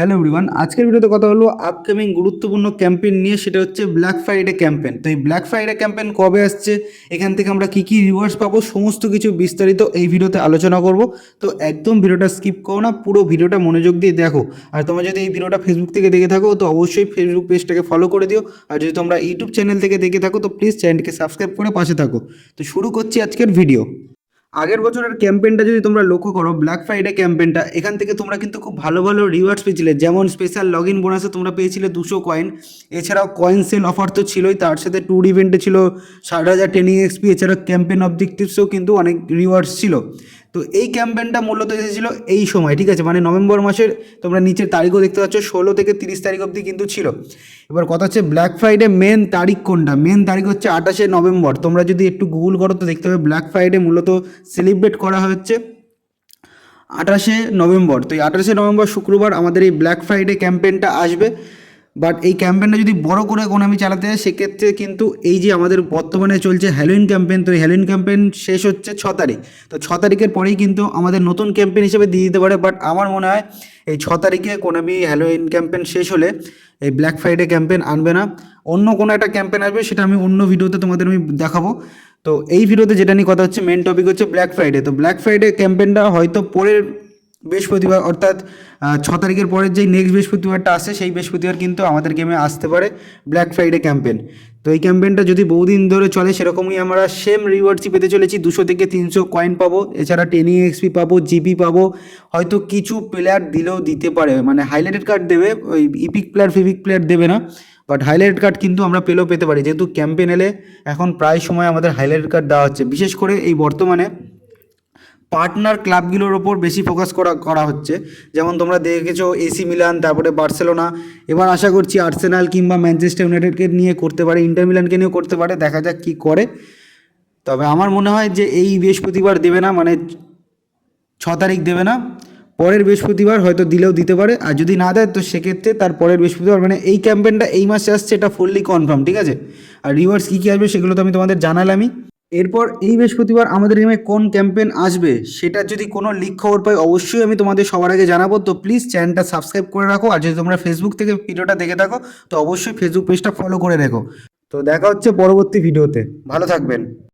Hello everyone আজকের ভিডিওতে কথা হলো আপকামিং গুরুত্বপূর্ণ ক্যাম্পেইন নিয়ে, সেটা হচ্ছে ব্ল্যাক ফ্রাইডে ক্যাম্পেন তো এই ব্ল্যাক ফ্রাইডে ক্যাম্পেইন কবে আসছে, এখান থেকে আমরা কী কী রিওয়ার্ডস পাবো, সমস্ত কিছু বিস্তারিত এই ভিডিওতে আলোচনা করব। তো একদম ভিডিওটা স্কিপ করো না, পুরো ভিডিওটা মনোযোগ দিয়ে দেখো। আর তোমরা যদি এই ভিডিওটা ফেসবুক থেকে দেখে থাকো, তো অবশ্যই ফেসবুক পেজটাকে ফলো করে দিও। আর যদি তোমরা ইউটিউব চ্যানেল থেকে দেখে থাকো, তো প্লিজ চ্যানেলটিকে সাবস্ক্রাইব করে পাশে থাকো। তো শুরু করছি আজকের ভিডিও আগের বছরের ক্যাম্পেনটা যদি তোমরা লক্ষ্য করো ব্ল্যাক ফ্রাইডে ক্যাম্পেনটা এখান থেকে তোমরা কিন্তু খুব ভালো ভালো রিওয়ার্ডস পেয়েছিলে। যেমন স্পেশাল লগ ইন বোনাসে তোমরা পেয়েছিলে দুশো কয়েন এছাড়াও কয়েন সেল অফার তো ছিলই তার সাথে ট্যুর ইভেন্টে ছিল ষাট হাজার ট্রেনিং এক্সপি এছাড়াও ক্যাম্পেন অবজেক্টিভসেও কিন্তু অনেক রিওয়ার্ডস ছিল। তো এই ক্যাম্পেনটা মূলত এসেছিল এই সময়, ঠিক আছে? মানে নভেম্বর মাসের তোমরা নিচের তারিখও দেখতে পাচ্ছ, ষোলো থেকে তিরিশ তারিখ অবধি কিন্তু ছিল। এবার কথা হচ্ছে ব্ল্যাক ফ্রাইডে মেন তারিখ কোনটা? মেন তারিখ হচ্ছে আঠাশে নভেম্বর। তোমরা যদি একটু গুগল করো তো দেখতে পাবে ব্ল্যাক ফ্রাইডে মূলত সেলিব্রেট করা হচ্ছে আঠাশে নভেম্বর। তো এই আঠাশে নভেম্বর শুক্রবার আমাদের এই ব্ল্যাক ফ্রাইডে ক্যাম্পেনটা আসবে। বাট এই ক্যাম্পেনটা যদি বড় করে কোনো আমি চালাতে যাই, সেক্ষেত্রে কিন্তু এই যে আমাদের বর্তমানে চলছে হ্যালোইন ক্যাম্পেন তো এই হ্যালোইন ক্যাম্পেন শেষ হচ্ছে ছ তারিখ। তো ছ তারিখের পরেই কিন্তু আমাদের নতুন ক্যাম্পেন হিসেবে দিয়ে দিতে পারে বাট আমার মনে হয় এই ছ তারিখে কোনো আমি হ্যালোইন ক্যাম্পেন শেষ হলে এই ব্ল্যাক ফ্রাইডে ক্যাম্পেন আনবে না। অন্য কোনো একটা ক্যাম্পেন আসবে, সেটা আমি অন্য ভিডিওতে তোমাদের আমি দেখাবো। তো এই ভিডিওতে যেটা নিয়ে কথা হচ্ছে মেন টপিক হচ্ছে ব্ল্যাক ফ্রাইডে তো ব্ল্যাক ফ্রাইডে ক্যাম্পেনটা হয়তো পরের বৃহস্পতিবার, অর্থাৎ ছ তারিখের পরের যে নেক্সট বৃহস্পতিবারটা আসে, সেই বৃহস্পতিবার কিন্তু আমাদের গেমে আসতে পারে ব্ল্যাক ফ্রাইডে ক্যাম্পেন তো এই ক্যাম্পেনটা যদি বহুদিন ধরে চলে, সেরকমই আমরা সেম রিওয়ার্ডসই পেতে চলেছি। দুশো থেকে তিনশো কয়েন পাবো। এছাড়া টেনিং এক্সপি পাবো জিপি পাবো। হয়তো কিছু প্লেয়ার দিলেও দিতে পারে। মানে হাইলাইটেড কার্ড দেবে, ওই ইপিক প্লেয়ার ফিপিক প্লেয়ার দেবে না। বাট হাইলাইট কার্ড কিন্তু আমরা পেলেও পেতে পারি। যেহেতু ক্যাম্পেন এলে এখন প্রায় সময় আমাদের হাইলাইট কার্ড দেওয়া হচ্ছে। বিশেষ করে এই বর্তমানে পার্টনার ক্লাবগুলোর ওপর বেশি ফোকাস করা করা হচ্ছে। যেমন তোমরা দেখেছ এসি মিলান তারপরে বার্সেলোনা। এবার আশা করছি আর্সেনাল কিংবা ম্যানচেস্টার ইউনাইটেডকে নিয়ে করতে পারে ইন্টার মিলানকে নিয়েও করতে পারে, দেখা যাক কী করে। তবে আমার মনে হয় যে এই বৃহস্পতিবার দেবে না মানে ছ তারিখ দেবে না। পরের বৃহস্পতিবার হয়তো দিলেও দিতে পারে, আর যদি না দেয় তো সেক্ষেত্রে তার পরের বৃহস্পতিবার মানে এই ক্যাম্পেনটা এই মাসে আসছে, এটা ফুললি কনফার্ম ঠিক আছে? আর রিওয়ার্ডস কী কী আসবে সেগুলো তো আমি তোমাদের জানালামই। এরপর এই বৃহস্পতিবার আমাদের এখানে কোন ক্যাম্পেইন আসবে, সেটা যদি কোনো লিক খবর পাই, অবশ্যই আমি তোমাদের সবার আগে জানাব। তো প্লিজ চ্যানেলটা সাবস্ক্রাইব করে রাখো, আর যদি তোমরা ফেসবুক থেকে ভিডিওটা দেখে থাকো, তো অবশ্যই ফেসবুক পেজটা ফলো করে রেখো। তো দেখা হচ্ছে পরবর্তী ভিডিওতে। ভালো থাকবেন।